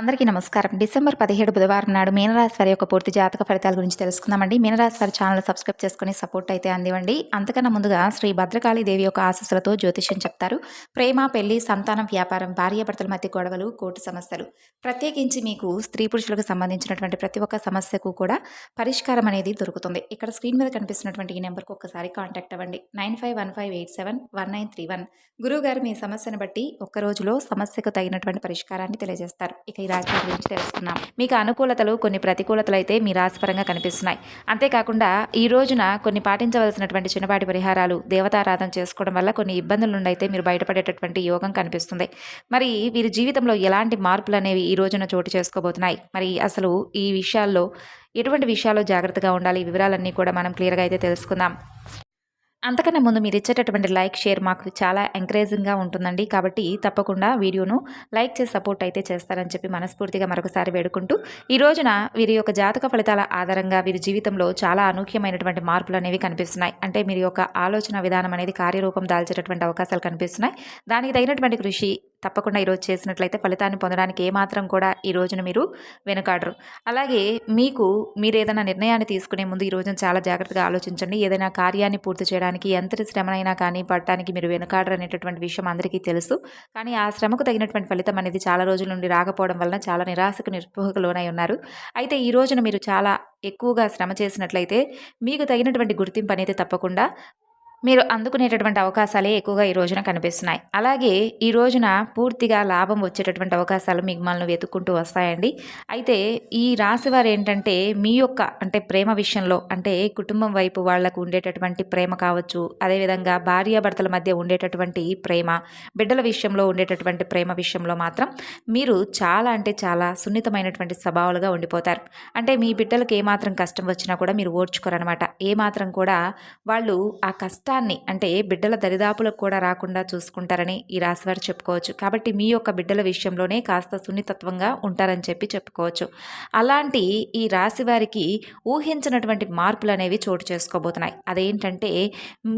అందరికీ నమస్కారం. డిసెంబర్ పదిహేడు బుధవారం నాడు మీనరాశి వారి యొక్క పూర్తి జాతక ఫలితాల గురించి తెలుసుకుందామండి. మీనరాశి వారి ఛానల్ సబ్స్క్రైబ్ చేసుకుని సపోర్ట్ అయితే అందివ్వండి. అంతకన్నా ముందుగా శ్రీ భద్రకాళి దేవి యొక్క ఆశస్సులతో జ్యోతిష్యం చెప్తారు. ప్రేమ పెళ్ళి సంతానం వ్యాపారం భార్యాభర్తల మధ్య గొడవలు కోర్టు సమస్యలు. ప్రత్యేకించి మీకు స్త్రీ పురుషులకు సంబంధించినటువంటి ప్రతి ఒక్క సమస్యకు కూడా పరిష్కారం అనేది దొరుకుతుంది. ఇక్కడ స్క్రీన్ మీద కనిపిస్తున్నటువంటి ఈ నెంబర్కు ఒకసారి కాంటాక్ట్ అవ్వండి. Nine five one five eight seven one nine three one. గురువుగారు మీ సమస్యను బట్టి ఒక్క రోజులో సమస్యకు తగినటువంటి పరిష్కారాన్ని తెలియజేస్తారు. ఇక ఈ రాశి గురించి తెలుసుకున్నాం మీకు అనుకూలతలు కొన్ని ప్రతికూలతలు అయితే మీ రాశిపరంగా కనిపిస్తున్నాయి. అంతేకాకుండా ఈ రోజున కొన్ని పాటించవలసినటువంటి చిన్నపాటి పరిహారాలు దేవతారాధన చేసుకోవడం వల్ల కొన్ని ఇబ్బందుల నుండి అయితే మీరు బయటపడేటటువంటి యోగం కనిపిస్తుంది. మరి వీరి జీవితంలో ఎలాంటి మార్పులు అనేవి ఈ రోజున చోటు చేసుకోబోతున్నాయి? మరి అసలు ఈ విషయాల్లో ఎటువంటి విషయాల్లో జాగ్రత్తగా ఉండాలి? ఈ వివరాలన్నీ కూడా మనం క్లియర్గా అయితే తెలుసుకుందాం. అంతకన్నా ముందు మీరు ఇచ్చేటటువంటి లైక్ షేర్ మాకు చాలా ఎంకరేజింగ్గా ఉంటుందండి. కాబట్టి తప్పకుండా వీడియోను లైక్ చేసి సపోర్ట్ అయితే చేస్తారని చెప్పి మనస్ఫూర్తిగా మరొకసారి వేడుకుంటూ ఈ రోజున వీరి యొక్క జాతక ఫలితాల ఆధారంగా వీరి జీవితంలో చాలా అనూహ్యమైనటువంటి మార్పులు అనేవి కనిపిస్తున్నాయి. అంటే మీరు యొక్క ఆలోచన విధానం అనేది కార్యరూపం దాల్చేటటువంటి అవకాశాలు కనిపిస్తున్నాయి. దానికి తగినటువంటి కృషి తప్పకుండా ఈరోజు చేసినట్లయితే ఫలితాన్ని పొందడానికి ఏమాత్రం కూడా ఈ రోజున మీరు వెనుకాడరు. అలాగే మీకు మీరు ఏదైనా నిర్ణయాన్ని తీసుకునే ముందు ఈ రోజున చాలా జాగ్రత్తగా ఆలోచించండి. ఏదైనా కార్యాన్ని పూర్తి చేయడానికి ఎంత శ్రమనైనా కానీ పడటానికి మీరు వెనుకాడరు అనేటటువంటి విషయం అందరికీ తెలుసు. కానీ ఆ శ్రమకు తగినటువంటి ఫలితం అనేది చాలా రోజుల నుండి రాకపోవడం వలన చాలా నిరాశకు నిస్పృహకు లోనై ఉన్నారు. అయితే ఈ రోజున మీరు చాలా ఎక్కువగా శ్రమ చేసినట్లయితే మీకు తగినటువంటి గుర్తింపు అనేది తప్పకుండా మీరు అందుకునేటటువంటి అవకాశాలే ఎక్కువగా ఈ రోజున కనిపిస్తున్నాయి. అలాగే ఈ రోజున పూర్తిగా లాభం వచ్చేటటువంటి అవకాశాలు మిమ్మల్ని వెతుక్కుంటూ వస్తాయండి. అయితే ఈ రాశి వారు ఏంటంటే మీ యొక్క అంటే ప్రేమ విషయంలో అంటే కుటుంబం వైపు వాళ్ళకు ఉండేటటువంటి ప్రేమ కావచ్చు అదేవిధంగా భార్యాభర్తల మధ్య ఉండేటటువంటి ప్రేమ బిడ్డల విషయంలో ఉండేటటువంటి ప్రేమ విషయంలో మాత్రం మీరు చాలా అంటే చాలా సున్నితమైనటువంటి స్వభావాలుగా ఉండిపోతారు. అంటే మీ బిడ్డలకు ఏమాత్రం కష్టం వచ్చినా కూడా మీరు ఓర్చుకోరనమాట ఏమాత్రం కూడా వాళ్ళు ఆ కష్ట కష్టాన్ని అంటే బిడ్డల దరిదాపులకు కూడా రాకుండా చూసుకుంటారని ఈ రాశివారు చెప్పుకోవచ్చు. కాబట్టి మీ యొక్క బిడ్డల విషయంలోనే కాస్త సున్నితత్వంగా ఉంటారని చెప్పి చెప్పుకోవచ్చు. అలాంటి ఈ రాశి వారికి ఊహించినటువంటి మార్పులు అనేవి చోటు చేసుకోబోతున్నాయి. అదేంటంటే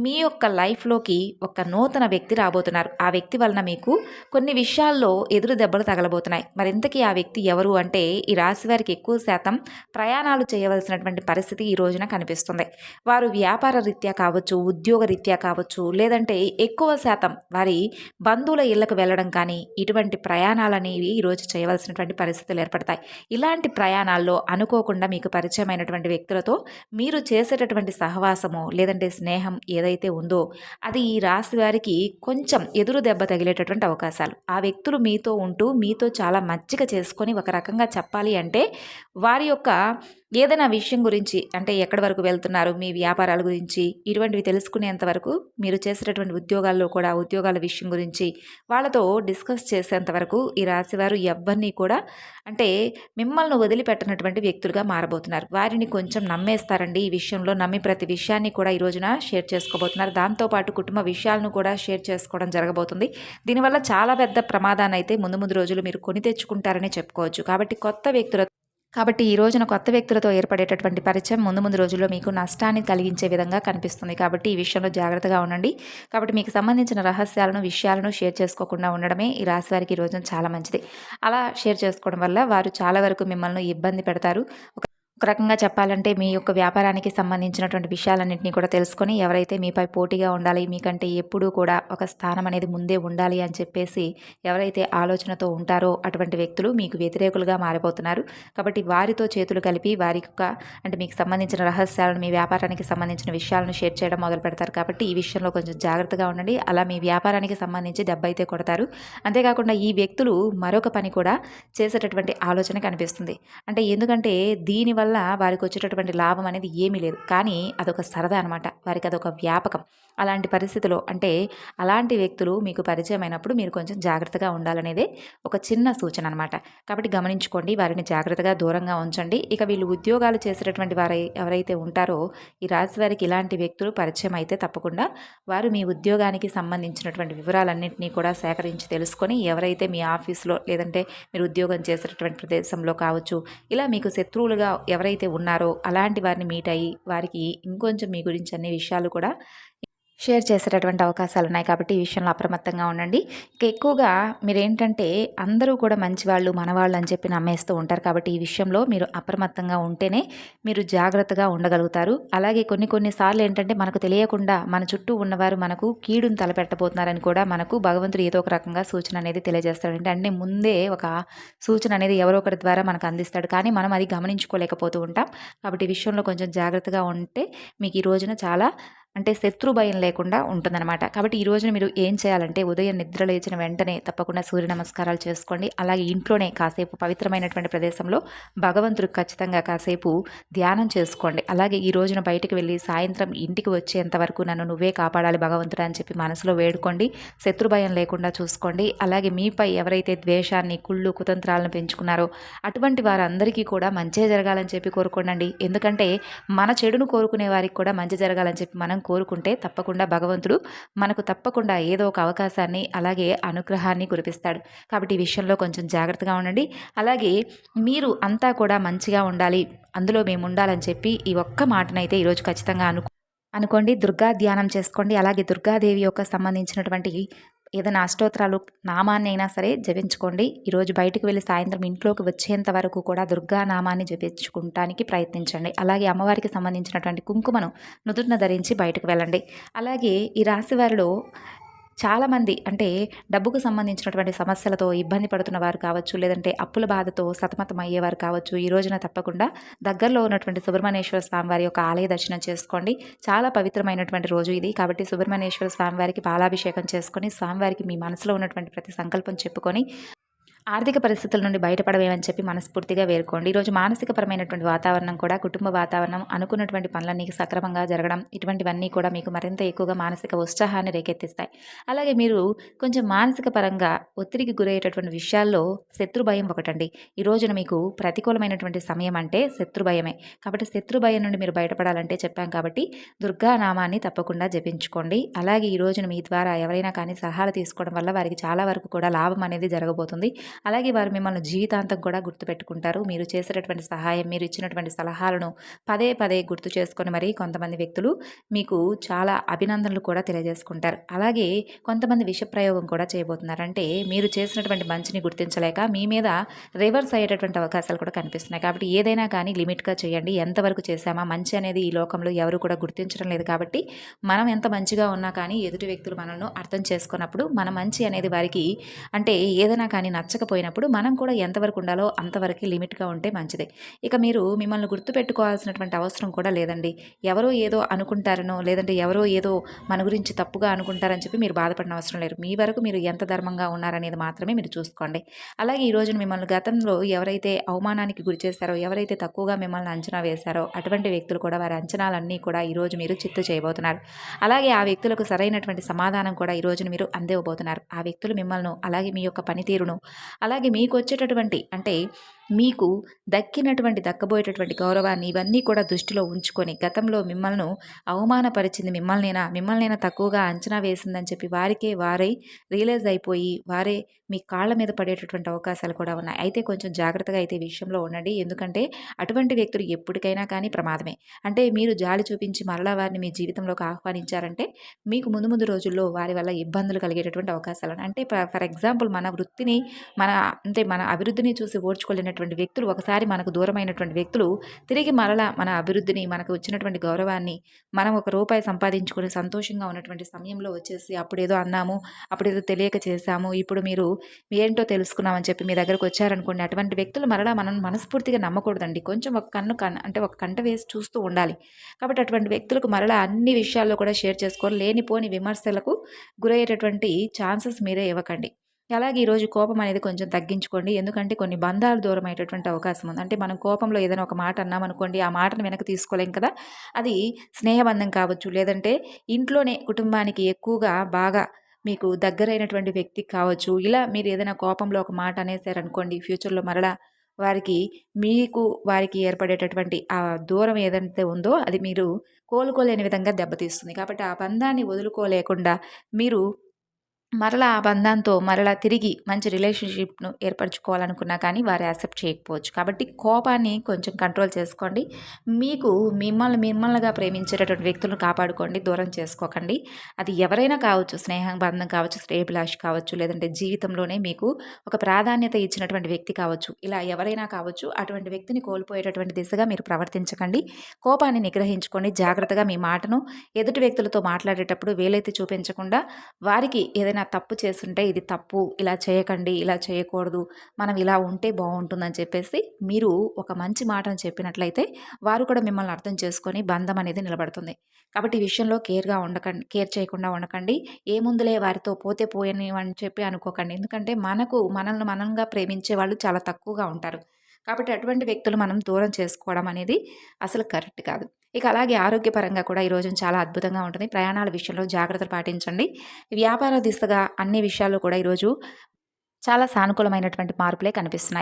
మీ యొక్క లైఫ్లోకి ఒక నూతన వ్యక్తి రాబోతున్నారు. ఆ వ్యక్తి వలన మీకు కొన్ని విషయాల్లో ఎదురు దెబ్బలు తగలబోతున్నాయి. మరింతకీ ఆ వ్యక్తి ఎవరు అంటే ఈ రాశి వారికి ఎక్కువ శాతం ప్రయాణాలు చేయవలసినటువంటి పరిస్థితి ఈ రోజున కనిపిస్తుంది. వారు వ్యాపార రీత్యా కావచ్చు ఉద్యోగ రీత్యా కావచ్చు లేదంటే ఎక్కువ శాతం వారి బంధువుల ఇళ్ళకు వెళ్ళడం కానీ ఇటువంటి ప్రయాణాలు అనేవి ఈరోజు చేయవలసినటువంటి పరిస్థితులు ఏర్పడతాయి. ఇలాంటి ప్రయాణాల్లో అనుకోకుండా మీకు పరిచయమైనటువంటి వ్యక్తులతో మీరు చేసేటటువంటి సహవాసము లేదంటే స్నేహం ఏదైతే ఉందో అది ఈ రాశి వారికి కొంచెం ఎదురు దెబ్బ తగిలేటటువంటి అవకాశాలు. ఆ వ్యక్తులు మీతో ఉంటూ మీతో చాలా మచ్చిక చేసుకొని ఒక రకంగా చెప్పాలి అంటే వారి యొక్క ఏదైనా విషయం గురించి అంటే ఎక్కడి వరకు వెళ్తున్నారు మీ వ్యాపారాల గురించి ఇటువంటివి తెలుసుకునేంత వరకు మీరు చేసేటటువంటి ఉద్యోగాల్లో కూడా ఉద్యోగాల విషయం గురించి వాళ్ళతో డిస్కస్ చేసేంత వరకు ఈ రాశివారు ఎవరిని కూడా అంటే మిమ్మల్ని వదిలిపెట్టనటువంటి వ్యక్తులుగా మారబోతున్నారు. వారిని కొంచెం నమ్మేస్తారండి ఈ విషయంలో నమ్మి ప్రతి విషయాన్ని కూడా ఈ రోజున షేర్ చేసుకోబోతున్నారు. దాంతోపాటు కుటుంబ విషయాలను కూడా షేర్ చేసుకోవడం జరగబోతుంది. దీనివల్ల చాలా పెద్ద ప్రమాదాన్ని అయితే ముందు ముందు రోజులు మీరు కొని తెచ్చుకుంటారని చెప్పుకోవచ్చు. కాబట్టి కొత్త వ్యక్తుల కాబట్టి ఈ రోజున కొత్త వ్యక్తులతో ఏర్పడేటటువంటి పరిచయం ముందు ముందు రోజుల్లో మీకు నష్టాన్ని కలిగించే విధంగా కనిపిస్తుంది. కాబట్టి ఈ విషయంలో జాగ్రత్తగా ఉండండి. కాబట్టి మీకు సంబంధించిన రహస్యాలను విషయాలను షేర్ చేసుకోకుండా ఉండడమే ఈ రాశి వారికి ఈ రోజున చాలా మంచిది. అలా షేర్ చేసుకోవడం వల్ల వారు చాలా వరకు మిమ్మల్ని ఇబ్బంది పెడతారు. ఒక రకంగా చెప్పాలంటే మీ యొక్క వ్యాపారానికి సంబంధించినటువంటి విషయాలన్నింటినీ కూడా తెలుసుకొని ఎవరైతే మీపై పోటీగా ఉండాలి మీకంటే ఎప్పుడూ కూడా ఒక స్థానం అనేది ముందే ఉండాలి అని చెప్పేసి ఎవరైతే ఆలోచనతో ఉంటారో అటువంటి వ్యక్తులు మీకు వ్యతిరేకులుగా మారిపోతున్నారు. కాబట్టి వారితో చేతులు కలిపి వారి యొక్క అంటే మీకు సంబంధించిన రహస్యాలను మీ వ్యాపారానికి సంబంధించిన విషయాలను షేర్ చేయడం మొదలు పెడతారు. కాబట్టి ఈ విషయంలో కొంచెం జాగ్రత్తగా ఉండండి. అలా మీ వ్యాపారానికి సంబంధించి దెబ్బ అయితే కొడతారు. అంతేకాకుండా ఈ వ్యక్తులు మరొక పని కూడా చేసేటటువంటి ఆలోచన కనిపిస్తుంది. అంటే ఎందుకంటే దీనివల్ల వల్ల వారికి వచ్చేటటువంటి లాభం అనేది ఏమీ లేదు. కానీ అదొక సరదా అనమాట వారికి అదొక వ్యాపకం. అలాంటి పరిస్థితిలో అంటే అలాంటి వ్యక్తులు మీకు పరిచయం అయినప్పుడు మీరు కొంచెం జాగ్రత్తగా ఉండాలనేదే ఒక చిన్న సూచన అనమాట కాబట్టి గమనించుకోండి వారిని జాగ్రత్తగా దూరంగా ఉంచండి. ఇక వీళ్ళు ఉద్యోగాలు చేసేటటువంటి వారు ఎవరైతే ఉంటారో ఈ రాశి వారికి ఇలాంటి వ్యక్తులు పరిచయం అయితే తప్పకుండా వారు మీ ఉద్యోగానికి సంబంధించినటువంటి వివరాలన్నింటినీ కూడా సేకరించి తెలుసుకొని ఎవరైతే మీ ఆఫీస్లో లేదంటే మీరు ఉద్యోగం చేసేటటువంటి ప్రదేశంలో కావచ్చు ఇలా మీకు శత్రువులుగా ఎవరైతే ఉన్నారో అలాంటి వారిని మీట్ అయ్యి వారికి ఇంకొంచెం మీ గురించి అన్ని విషయాలు కూడా షేర్ చేసేటటువంటి అవకాశాలు ఉన్నాయి కాబట్టి ఈ విషయంలో అప్రమత్తంగా ఉండండి. ఇక ఎక్కువగా మీరేంటంటే అందరూ కూడా మంచివాళ్ళు మనవాళ్ళు అని చెప్పి నమ్మేస్తూ ఉంటారు కాబట్టి ఈ విషయంలో మీరు అప్రమత్తంగా ఉంటేనే మీరు జాగ్రత్తగా ఉండగలుగుతారు. అలాగే కొన్ని కొన్నిసార్లు ఏంటంటే మనకు తెలియకుండా మన చుట్టూ ఉన్నవారు మనకు కీడును తలపెట్టబోతున్నారని కూడా మనకు భగవంతుడు ఏదో ఒక రకంగా సూచన అనేది తెలియజేస్తాడు అంటే ముందే ఒక సూచన అనేది ఎవరో ఒకరి ద్వారా మనకు అందిస్తాడు. కానీ మనం అది గమనించుకోలేకపోతూ ఉంటాం. కాబట్టి ఈ విషయంలో కొంచెం జాగ్రత్తగా ఉంటే మీకు ఈ రోజున చాలా అంటే శత్రు భయం లేకుండా ఉంటుందన్నమాట. కాబట్టి ఈ రోజున మీరు ఏం చేయాలంటే ఉదయం నిద్ర లేచిన వెంటనే తప్పకుండా సూర్య నమస్కారాలు చేసుకోండి. అలాగే ఇంట్లోనే కాసేపు పవిత్రమైనటువంటి ప్రదేశంలో భగవంతుడు ఖచ్చితంగా కాసేపు ధ్యానం చేసుకోండి. అలాగే ఈ రోజున బయటికి వెళ్ళి సాయంత్రం ఇంటికి వచ్చేంత వరకు నన్ను నువ్వే కాపాడాలి భగవంతుడు అని చెప్పి మనసులో వేడుకోండి. శత్రు భయం లేకుండా చూసుకోండి. అలాగే మీపై ఎవరైతే ద్వేషాన్ని కుళ్ళు కుతంత్రాలను పెంచుకున్నారో అటువంటి వారందరికీ కూడా మంచే జరగాలని చెప్పి కోరుకోండి ఎందుకంటే మన చెడును కోరుకునే వారికి కూడా మంచి జరగాలని చెప్పి మనం కోరుకుంటే తప్పకుండా భగవంతుడు మనకు తప్పకుండా ఏదో ఒక అవకాశాన్ని అలాగే అనుగ్రహాన్ని కురిపిస్తాడు. కాబట్టి ఈ విషయంలో కొంచెం జాగ్రత్తగా ఉండండి. అలాగే మీరు అంతా కూడా మంచిగా ఉండాలి. అందులో మేము ఉండాలని చెప్పి ఈ ఒక్క మాటనైతే ఈరోజు ఖచ్చితంగా అనుకు అనుకోండి. దుర్గా ధ్యానం చేసుకోండి. అలాగే దుర్గాదేవి యొక్క సంబంధించినటువంటి ఏదైనా అష్టోత్తరాలు నామాన్ని అయినా సరే జపించుకోండి. ఈరోజు బయటకు వెళ్ళి సాయంత్రం ఇంట్లోకి వచ్చేంత వరకు కూడా దుర్గా నామాన్ని జపించుకుంటానికి ప్రయత్నించండి. అలాగే అమ్మవారికి సంబంధించినటువంటి కుంకుమను నుదుటిన ధరించి బయటకు వెళ్ళండి. అలాగే ఈ రాశి వారిలో చాలామంది అంటే డబ్బుకు సంబంధించినటువంటి సమస్యలతో ఇబ్బంది పడుతున్న వారు కావచ్చు లేదంటే అప్పుల బాధతో సతమతం అయ్యేవారు కావచ్చు ఈ రోజున తప్పకుండా దగ్గరలో ఉన్నటువంటి సుబ్రహ్మణ్యేశ్వర స్వామి వారి యొక్క ఆలయ దర్శనం చేసుకోండి. చాలా పవిత్రమైనటువంటి రోజు ఇది. కాబట్టి సుబ్రహ్మణ్యేశ్వర స్వామి వారికి పాలాభిషేకం చేసుకొని స్వామివారికి మీ మనసులో ఉన్నటువంటి ప్రతి సంకల్పం చెప్పుకొని ఆర్థిక పరిస్థితుల నుండి బయటపడవేమని చెప్పి మనస్ఫూర్తిగా వేరుకోండి ఈరోజు మానసికపరమైనటువంటి వాతావరణం కూడా కుటుంబ వాతావరణం అనుకున్నటువంటి పనులన్నీ సక్రమంగా జరగడం ఇటువంటివన్నీ కూడా మీకు మరింత ఎక్కువగా మానసిక ఉత్సాహాన్ని రేకెత్తిస్తాయి. అలాగే మీరు కొంచెం మానసిక పరంగా ఒత్తిడికి గురయ్యేటటువంటి విషయాల్లో శత్రు భయం ఒకటండి. ఈ రోజున మీకు ప్రతికూలమైనటువంటి సమయం అంటే శత్రు భయమే. కాబట్టి శత్రు భయం నుండి మీరు బయటపడాలంటే చెప్పాం కాబట్టి దుర్గా నామాన్ని తప్పకుండా జపించుకోండి. అలాగే ఈ రోజున మీ ద్వారా ఎవరైనా కానీ సలహాలు తీసుకోవడం వల్ల వారికి చాలా వరకు కూడా లాభం అనేది జరగబోతుంది. అలాగే వారు మిమ్మల్ని జీవితాంతం కూడా గుర్తుపెట్టుకుంటారు. మీరు చేసేటటువంటి సహాయం మీరు ఇచ్చినటువంటి సలహాలను పదే పదే గుర్తు చేసుకొని మరి కొంతమంది వ్యక్తులు మీకు చాలా అభినందనలు కూడా తెలియజేసుకుంటారు. అలాగే కొంతమంది విషప్రయోగం కూడా చేయబోతున్నారు. అంటే మీరు చేసినటువంటి మంచిని గుర్తించలేక మీ మీద రివర్స్ అయ్యేటటువంటి అవకాశాలు కూడా కనిపిస్తున్నాయి. కాబట్టి ఏదైనా కానీ లిమిట్గా చేయండి. ఎంతవరకు చేసామా మంచి అనేది ఈ లోకంలో ఎవరు కూడా గుర్తించడం లేదు కాబట్టి మనం ఎంత మంచిగా ఉన్నా కానీ ఎదుటి వ్యక్తులు మనల్ని అర్థం చేసుకున్నప్పుడు మన మంచి అనేది వారికి అంటే ఏదైనా కానీ నచ్చక నచ్చకపోయినప్పుడు మనం కూడా ఎంతవరకు ఉండాలో అంతవరకు లిమిట్గా ఉంటే మంచిది. ఇక మీరు మిమ్మల్ని గుర్తుపెట్టుకోవాల్సినటువంటి అవసరం కూడా లేదండి. ఎవరో ఏదో అనుకుంటారనో లేదంటే ఎవరో ఏదో మన గురించి తప్పుగా అనుకుంటారని చెప్పి మీరు బాధపడిన అవసరం లేదు. మీ వరకు మీరు ఎంత ధర్మంగా ఉన్నారనేది మాత్రమే మీరు చూసుకోండి. అలాగే ఈ రోజున మిమ్మల్ని గతంలో ఎవరైతే అవమానానికి గురి చేశారో ఎవరైతే తక్కువగా మిమ్మల్ని అంచనా వేశారో అటువంటి వ్యక్తులు కూడా వారి అంచనాలన్నీ కూడా ఈరోజు మీరు చిత్తు చేయబోతున్నారు. అలాగే ఆ వ్యక్తులకు సరైనటువంటి సమాధానం కూడా ఈ రోజున మీరు అందివ్వబోతున్నారు ఆ వ్యక్తులు మిమ్మల్ని అలాగే మీ యొక్క పనితీరును అలాగే మీకు వచ్చేటటువంటి అంటే మీకు దక్కినటువంటి దక్కబోయేటటువంటి గౌరవాన్ని ఇవన్నీ కూడా దృష్టిలో ఉంచుకొని గతంలో మిమ్మల్ని అవమానపరిచింది మిమ్మల్నైనా? మిమ్మల్నైనా తక్కువగా అంచనా వేసిందని చెప్పి వారికే వారే రియలైజ్ అయిపోయి వారే మీ కాళ్ళ మీద పడేటటువంటి అవకాశాలు కూడా ఉన్నాయి. అయితే కొంచెం జాగ్రత్తగా అయితే విషయంలో ఉండండి. ఎందుకంటే అటువంటి వ్యక్తులు ఎప్పటికైనా కానీ ప్రమాదమే. అంటే మీరు జాలి చూపించి మరలా వారిని మీ జీవితంలోకి ఆహ్వానించారంటే మీకు ముందు ముందు రోజుల్లో వారి వల్ల ఇబ్బందులు కలిగేటటువంటి అవకాశాలు అంటే ఫర్ ఎగ్జాంపుల్ మన వృత్తిని మన అంటే మన అభివృద్ధిని చూసి ఓడ్చుకోలేనటువంటి వ్యక్తులు ఒకసారి మనకు దూరమైనటువంటి వ్యక్తులు తిరిగి మరలా మన అభివృద్ధిని మనకు వచ్చినటువంటి గౌరవాన్ని మనం ఒక రూపాయి సంపాదించుకొని సంతోషంగా ఉన్నటువంటి సమయంలో వచ్చేసి అప్పుడేదో అన్నాము అప్పుడేదో తెలియక చేశాము ఇప్పుడు మీరు ఏంటో తెలుసుకున్నామని చెప్పి మీ దగ్గరకు వచ్చారనుకోండి అటువంటి వ్యక్తులు మరలా మనం మనస్ఫూర్తిగా నమ్మకూడదండి. కొంచెం ఒక కన్ను కన్ను అంటే ఒక కంట వేసి చూస్తూ ఉండాలి. కాబట్టి అటువంటి వ్యక్తులకు మరలా అన్ని విషయాల్లో కూడా షేర్ చేసుకోవాలి లేనిపోని విమర్శలకు గురయ్యేటటువంటి ఛాన్సెస్ మీరే ఇవ్వకండి. అలాగే ఈరోజు కోపం అనేది కొంచెం తగ్గించుకోండి. ఎందుకంటే కొన్ని బంధాలు దూరం అయ్యేటటువంటి అవకాశం ఉంది. అంటే మనం కోపంలో ఏదైనా ఒక మాట అన్నామనుకోండి ఆ మాటను వెనక తీసుకోలేం కదా. అది స్నేహబంధం కావచ్చు. లేదంటే ఇంట్లోనే కుటుంబానికి ఎక్కువగా బాగా మీకు దగ్గరైనటువంటి వ్యక్తి కావచ్చు. ఇలా మీరు ఏదైనా కోపంలో ఒక మాట అనేసారనుకోండి ఫ్యూచర్లో మరలా వారికి మీకు వారికి ఏర్పడేటటువంటి ఆ దూరం ఏదైతే ఉందో అది మీరు కోలుకోలేని విధంగా దెబ్బతీస్తుంది. కాబట్టి ఆ బంధాన్ని వదులుకోలేకుండా మీరు మరలా ఆ బంధంతో మరలా తిరిగి మంచి రిలేషన్షిప్ను ఏర్పరచుకోవాలనుకున్నా కానీ వారు యాక్సెప్ట్ చేయకపోవచ్చు. కాబట్టి కోపాన్ని కొంచెం కంట్రోల్ చేసుకోండి. మీకు మిమ్మల్ని మిమ్మల్నిగా ప్రేమించేటటువంటి వ్యక్తులను కాపాడుకోండి. దూరం చేసుకోకండి. అది ఎవరైనా కావచ్చు స్నేహం బంధం కావచ్చు శ్రేయభిలాష్ కావచ్చు లేదంటే జీవితంలోనే మీకు ఒక ప్రాధాన్యత ఇచ్చినటువంటి వ్యక్తి కావచ్చు ఇలా ఎవరైనా కావచ్చు అటువంటి వ్యక్తిని కోల్పోయేటటువంటి దిశగా మీరు ప్రవర్తించకండి. కోపాన్ని నిగ్రహించుకోండి. జాగ్రత్తగా మీ మాటను ఎదుటి వ్యక్తులతో మాట్లాడేటప్పుడు వేలైతే చూపించకుండా వారికి ఏదైనా తప్పు చేస్తుంటే ఇది తప్పు ఇలా చేయకండి ఇలా చేయకూడదు మనం ఇలా ఉంటే బాగుంటుందని చెప్పేసి మీరు ఒక మంచి మాటను చెప్పినట్లయితే వారు కూడా మిమ్మల్ని అర్థం చేసుకొని బంధం అనేది నిలబడుతుంది. కాబట్టి ఈ విషయంలో కేర్గా ఉండకండి కేర్ చేయకుండా ఉండకండి. ఏముందులే వారితో పోతే పోయని అని చెప్పి అనుకోకండి. ఎందుకంటే మనకు మనల్ని మనంగా ప్రేమించే వాళ్ళు చాలా తక్కువగా ఉంటారు. కాబట్టి అటువంటి వ్యక్తులు మనం దూరం చేసుకోవడం అనేది అసలు కరెక్ట్ కాదు. ఇక అలాగే ఆరోగ్యపరంగా కూడా ఈరోజు చాలా అద్భుతంగా ఉంటుంది. ప్రయాణాల విషయంలో జాగ్రత్తలు పాటించండి. వ్యాపార దిశగా అన్ని విషయాల్లో కూడా ఈరోజు చాలా సానుకూలమైనటువంటి మార్పులే కనిపిస్తున్నాయి.